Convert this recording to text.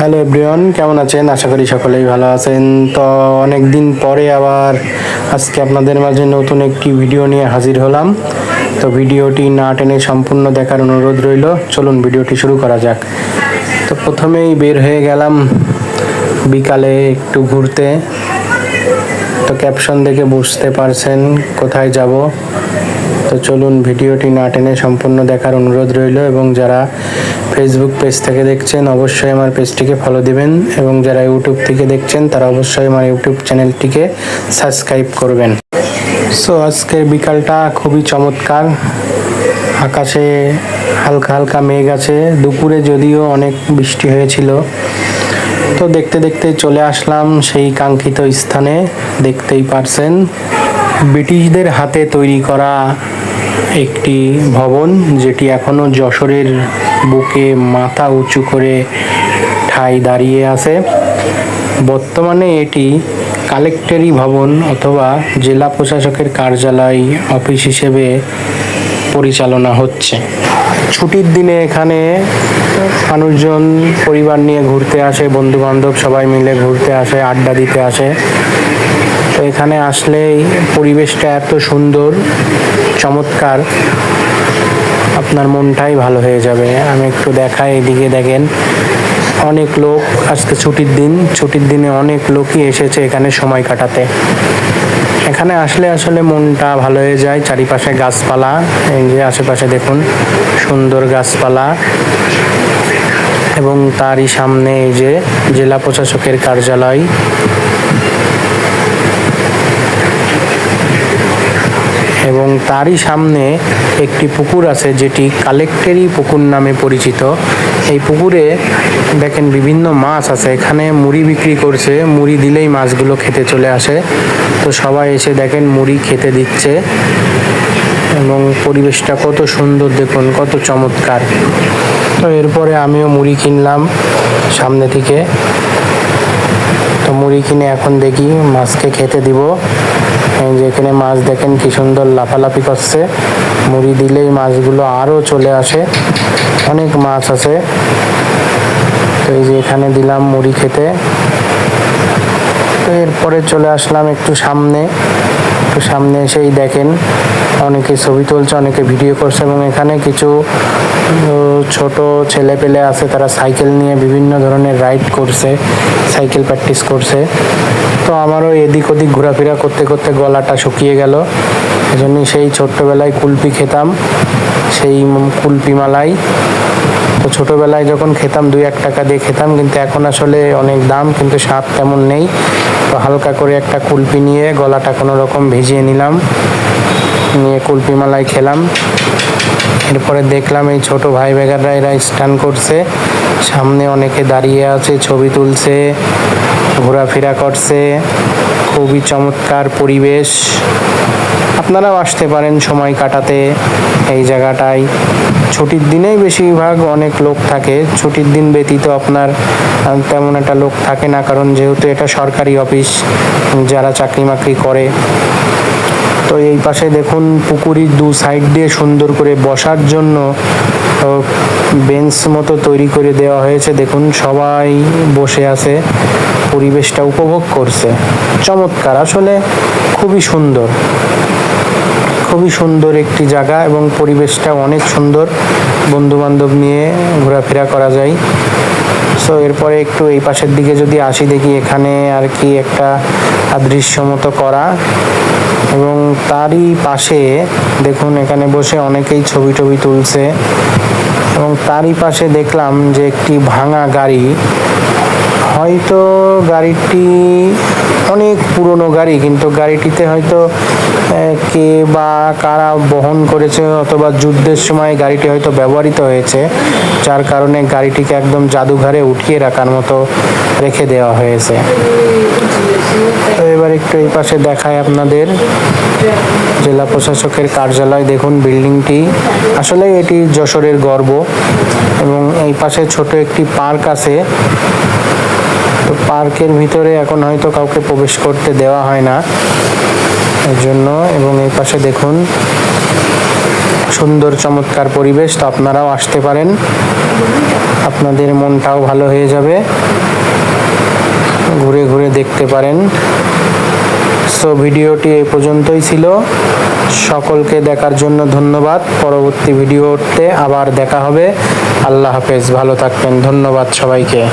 Hello everyone, কেমন আছেন? আশা করি সকলেই ভালো আছেন। তো অনেক দিন পরে আবার আজকে আপনাদের মাঝে নতুন একটি ভিডিও নিয়ে হাজির হলাম। তো ভিডিওটি না টেনে সম্পূর্ণ দেখার অনুরোধ রইল। চলুন ভিডিওটি শুরু করা যাক। তো প্রথমেই বের হয়ে গেলাম বিকালে একটু ঘুরতে। তো ক্যাপশন দেখে বুঝতে পারছেন কোথায় যাব। তো চলুন ভিডিওটি না টেনে সম্পূর্ণ দেখার অনুরোধ রইল এবং যারা ফেসবুক পেজ থেকে দেখছেন, অবশ্যই আমার পেজটিকে ফলো দিবেন এবং যারা ইউটিউব থেকে দেখছেন, তারা অবশ্যই আমার ইউটিউব চ্যানেলটিকে সাবস্ক্রাইব করবেন। সো আজকের বিকালটা খুবই চমৎকার। আকাশে হালকা হালকা মেঘ আছে। দুপুরে যদিও অনেক বৃষ্টি হয়েছিল। তো দেখতে দেখতে চলে আসলাম সেই কাঙ্ক্ষিত স্থানে, দেখতেই পারছেন। ব্রিটিশদের হাতে তৈরি করা একটি ভবন, যেটি এখনও যশোরের বুকে মাথা উঁচু করে ঠাই দাঁড়িয়ে আছে। বর্তমানে এটি কালেক্টরি ভবন অথবা জেলা প্রশাসকের কার্যালয় অফিস হিসেবে পরিচালনা হচ্ছে। ছুটির দিনে এখানে মানুষজন পরিবার নিয়ে ঘুরতে আসে বন্ধু বান্ধব সবাই মিলে ঘুরতে আসে, আড্ডা দিতে আসে। তো এখানে আসলেই পরিবেশটা এত সুন্দর, চমৎকার। আপনার মনটাই ভালো হয়ে যাবে। আমি একটু দেখাই এদিকে দেখেন। অনেক লোক আজকে ছুটির দিন, ছুটির দিনে অনেক লোকই এসেছে এখানে সময় কাটাতে। এখানে আসলে আসলে মনটা ভালো হয়ে যায়, চারিপাশে গাছপালা, এই যে আশেপাশে দেখুন, সুন্দর গাছপালা। এবং তারই সামনে এই যে জেলা প্রশাসকের কার্যালয় এবং তারই সামনে একটি পুকুর আছে যেটি কালেক্টেরি পুকুর নামে পরিচিত। এই পুকুরে দেখেন বিভিন্ন মাছ আছে। এখানে মুড়ি বিক্রি করছে। মুড়ি দিলেই মাছগুলো খেতে চলে আসে। তো সবাই এসে দেখেন মুড়ি খেতে দিচ্ছে। এবং পরিবেশটা কত সুন্দর দেখুন, কত চমৎকার। তো এরপরে আমিও মুড়ি কিনলাম সামনে থেকে। তো মুড়ি কিনে এখন দেখি মাছকে খেতে দিব। এই যে এখানে মাছ দেখেন কি সুন্দর লাফালাফি করছে। মুড়ি দিলেই মাছগুলো আরও চলে আসে। অনেক মাছ আছে। তো এই যে এখানে দিলাম মুড়ি খেতে। তো এরপরে চলে আসলাম একটু সামনে। একটু সামনে এসেই দেখেন। অনেকে ছবি তুলছে, অনেকে ভিডিও করছে এবং এখানে কিছু ছোট ছেলে পেলে আছে, তারা সাইকেল নিয়ে বিভিন্ন ধরনের রাইড করছে, সাইকেল প্র্যাকটিস করছে। তো আমারও এদিক ওদিক ঘোরাফেরা করতে করতে গলাটা শুকিয়ে গেল। এজন্যই সেই ছোট্টবেলায় কুলপি খেতাম, সেই কুলপি মালাই। তো ছোটোবেলায় যখন খেতাম, দুই এক টাকা দিয়ে খেতাম, কিন্তু এখন আসলে অনেক দাম, কিন্তু স্বাদ তেমন নেই। তো হালকা করে একটা কুলপি নিয়ে গলাটা কোনো রকম ভিজিয়ে নিলাম। নিয়ে কুলপি মালাই খেলাম। এরপরে দেখলাম এই ছোট ভাই বেগাররা এরা স্টান করছে। সামনে অনেকে দাঁড়িয়ে আছে, ছবি তুলছে, ঘোরাফেরা করছে। খুবই চমৎকার পরিবেশ। আপনারাও আসতে পারেন সময় কাটাতে। এই জায়গাটায় ছুটির দিনেই বেশিরভাগ অনেক লোক থাকে। ছুটির দিন ব্যতীত আপনার তেমন একটা লোক থাকে না কারণ যেহেতু এটা সরকারি অফিস, যারা চাকরি মাকরি করে। তো এই পাশে দেখুন পুকুরির দু সাইড দিয়ে সুন্দর করে বসার জন্য বেঞ্চ মতো তৈরি করে দেওয়া হয়েছে। দেখুন সবাই বসে আছে। পরিবেশটা উপভোগ করছে। চমৎকার। আসলে খুবই সুন্দর। খুবই সুন্দর একটি জায়গা এবং পরিবেশটা অনেক সুন্দর। বন্ধু বান্ধব নিয়ে ঘোরাফেরা করা যায়। সো এরপরে একটু এই পাশের দিকে যদি আসি দেখি এখানে আর কি একটা দৃশ্য মতো করা। এবং তারই পাশে দেখুন এখানে বসে অনেকেই ছবি টবি তুলছে। এবং তারই পাশে দেখলাম যে একটি ভাঙা গাড়ি। হয়তো গাড়িটি অনেক পুরনো গাড়ি, কিন্তু গাড়িটিতে হয়তো কে বা কারা বহন করেছে অথবা যুদ্ধের সময় গাড়িটি হয়তো ব্যবহৃত হয়েছে, যার কারণে গাড়িটিকে একদম জাদুঘরে উঠিয়ে রাখার মতো রেখে দেওয়া হয়েছে। তো এবার একটু এই পাশে দেখায় আপনাদের জেলা প্রশাসকের কার্যালয়। দেখুন বিল্ডিংটি। আসলে এটি যশোরের গর্ব এবং এই পাশে ছোট একটি পার্ক আছে। পার্কের ভিতরে এখন হয়তো কাউকে প্রবেশ করতে দেওয়া হয় না। এর জন্য এবং এই পাশে দেখুন, সুন্দর চমৎকার পরিবেশ, তো আপনারাও আসতে পারেন। আপনাদের মনটাও ভালো হয়ে যাবে। ঘুরে ঘুরে দেখতে পারেন। সো ভিডিওটি এই পর্যন্তই ছিল। সকলকে দেখার জন্য ধন্যবাদ। পরবর্তী ভিডিওতে আবার দেখা হবে। আল্লাহ হাফেজ। ভালো থাকবেন। ধন্যবাদ সবাইকে।